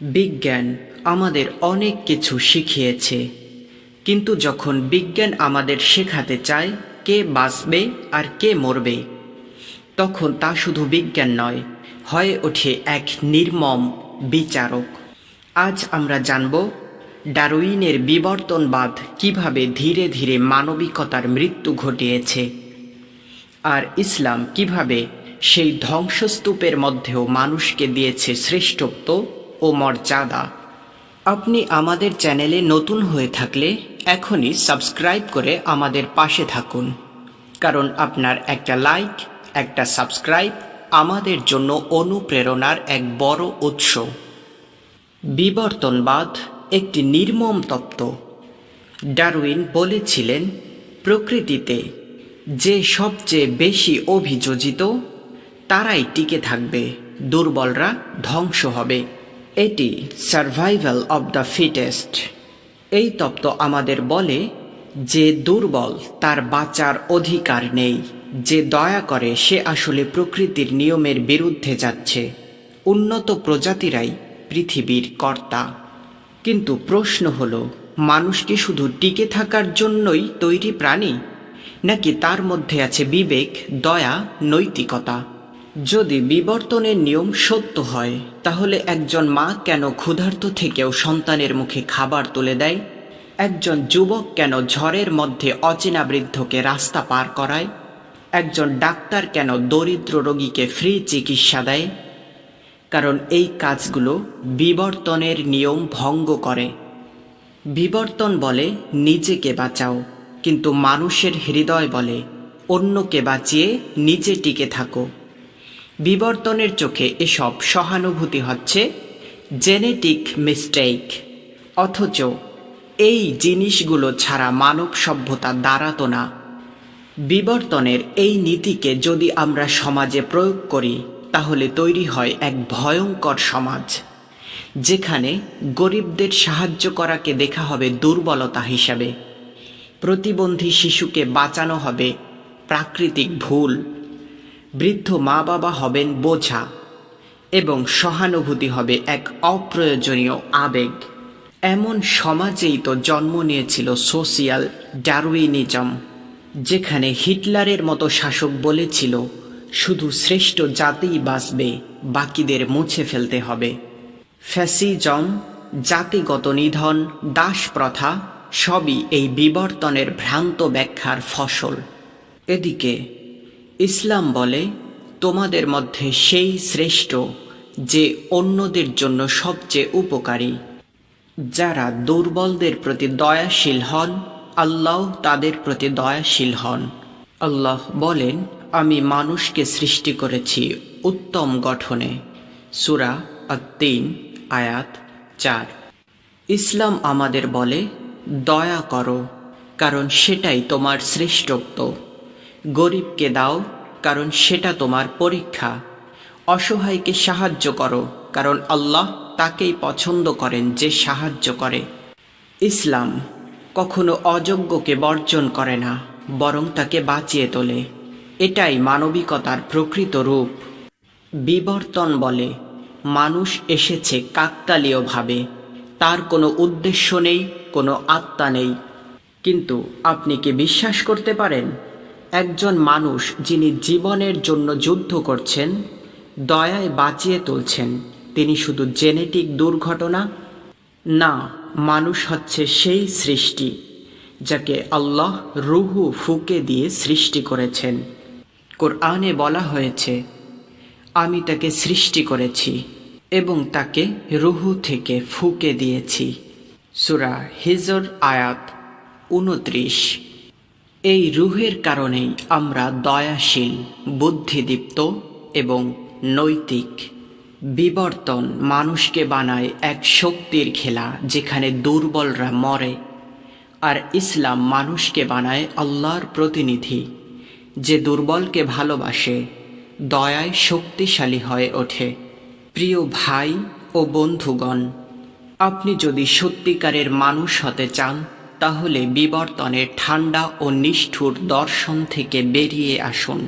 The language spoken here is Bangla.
বিজ্ঞান আমাদের অনেক কিছু শিখিয়েছে। কিন্তু যখন বিজ্ঞান আমাদের শেখাতে চায়, কে বাঁচবে আর কে মরবে, তখন তা শুধু বিজ্ঞান নয়, হয়ে ওঠে এক নির্মম বিচারক। আজ আমরা জানব, ডারউইনের বিবর্তনবাদ কীভাবে ধীরে ধীরে মানবিকতার মৃত্যু ঘটিয়েছে, আর ইসলাম কীভাবে সেই ধ্বংসস্তূপের মধ্যেও মানুষকে দিয়েছে শ্রেষ্ঠত্ব ও মর্যাদা। আপনি আমাদের চ্যানেলে নতুন হয়ে থাকলে এখনই সাবস্ক্রাইব করে আমাদের পাশে থাকুন। কারণ আপনার একটা লাইক, একটা সাবস্ক্রাইব আমাদের জন্য অনুপ্রেরণার এক বড় উৎস। বিবর্তনবাদ একটি নির্মম তত্ত্ব। ডারউইন বলেছিলেন, প্রকৃতিতে যে সবচেয়ে বেশি অভিযোজিত, তারাই টিকে থাকবে, দুর্বলরা ধ্বংস হবে। এটি সার্ভাইভাল অব দ্য ফিটেস্ট এই তত্ত্ব আমাদের বলে যে দুর্বল তার বাঁচার অধিকার নেই। যে দয়া করে সে আসলে প্রকৃতির নিয়মের বিরুদ্ধে যাচ্ছে। উন্নত প্রজাতিরাই পৃথিবীর কর্তা। কিন্তু প্রশ্ন হল, মানুষ কি শুধু টিকে থাকার জন্যই তৈরি প্রাণী? নাকি তার মধ্যে আছে বিবেক, দয়া, নৈতিকতা? যদি বিবর্তনের নিয়ম সত্য হয়, তাহলে একজন মা কেন ক্ষুধার্ত থেকেও সন্তানের মুখে খাবার তুলে দেয়? একজন যুবক কেন ঝড়ের মধ্যে অচেনা বৃদ্ধকে রাস্তা পার করায়? একজন ডাক্তার কেন দরিদ্র রোগীকে ফ্রি চিকিৎসা দেয়? কারণ এই কাজগুলো বিবর্তনের নিয়ম ভঙ্গ করে। বিবর্তন বলে নিজেকে বাঁচাও, কিন্তু মানুষের হৃদয় বলে অন্যকে বাঁচিয়ে নিজে টিকে থাকো। বিবর্তনের চোখে এসব সহানুভূতি হচ্ছে জেনেটিক মিস্টেক অথচ এই জিনিসগুলো ছাড়া মানব সভ্যতা দাঁড়াতো না। বিবর্তনের এই নীতিকে যদি আমরা সমাজে প্রয়োগ করি, তাহলে তৈরি হয় এক ভয়ঙ্কর সমাজ, যেখানে গরিবদের সাহায্য করাকে দেখা হবে দুর্বলতা হিসাবে। প্রতিবন্ধী শিশুকে বাঁচানো হবে প্রাকৃতিক ভুল বৃদ্ধ মা বাবা হবেন বোঝা এবং সহানুভূতি হবে এক অপ্রয়োজনীয় আবেগ। এমন সমাজেই তো জন্ম নিয়েছিল সোশিয়াল ডারউইনিজম, যেখানে হিটলারের মতো শাসক বলেছিল, শুধু শ্রেষ্ঠ জাতিই বাঁচবে, বাকিদের মুছে ফেলতে হবে। ফ্যাসিজম, জাতিগত নিধন দাস প্রথা সবই এই বিবর্তনের ভ্রান্ত ব্যাখ্যার ফসল। এদিকে ইসলাম বলে, তোমাদের মধ্যে সেই শ্রেষ্ঠ যে অন্যদের জন্য সবচেয়ে উপকারী। যারা দুর্বলদের প্রতি দয়াশীল হন, আল্লাহ তাদের প্রতি দয়াশীল হন। আল্লাহ বলেন, আমি মানুষকে সৃষ্টি করেছি উত্তম গঠনে। সুরা তিন আয়াত চার। ইসলাম আমাদের বলে, দয়া করো, কারণ সেটাই তোমার শ্রেষ্ঠত্ব। গরিবকে দাও, কারণ সেটা তোমার পরীক্ষা। অসহায়কে সাহায্য করো, কারণ আল্লাহ তাকেই পছন্দ করেন যে সাহায্য করে। ইসলাম কখনো অযোগ্যকে বর্জন করে না, বরং তাকে বাঁচিয়ে তোলে। এটাই মানবিকতার প্রকৃত রূপ। বিবর্তন বলে, মানুষ এসেছে কাকতালীয়ভাবে তার কোনো উদ্দেশ্য নেই, কোনো আত্মা নেই। কিন্তু আপনি কি বিশ্বাস করতে পারেন? একজন মানুষ যিনি জীবনের জন্য যুদ্ধ করছেন, দয়ায় বাঁচিয়ে তুলছেন। তিনি শুধু জেনেটিক দুর্ঘটনা, না, মানুষ হচ্ছে সেই সৃষ্টি, যাকে আল্লাহ রুহু ফুকে দিয়ে সৃষ্টি করেছেন। কোরআনে বলা হয়েছে, আমি তাকে সৃষ্টি করেছি এবং তাকে রুহু থেকে ফুকে দিয়েছি। সুরা হিজর আয়াত উনত্রিশ এই রুহের কারণেই আমরা দয়াশীল, বুদ্ধিদীপ্ত এবং নৈতিক। বিবর্তন মানুষকে বানায় এক শক্তির খেলা যেখানে দুর্বলরা মরে, আর ইসলাম মানুষকে বানায় আল্লাহর প্রতিনিধি। যে দুর্বলকে ভালোবাসে, দয়ায় শক্তিশালী হয়ে ওঠে। প্রিয় ভাই ও বন্ধুগণ, আপনি যদি সত্যিকারের মানুষ হতে চান তাহলে বিবর্তনের ঠান্ডা ও নিষ্ঠুর দর্শন থেকে বেরিয়ে আসুন।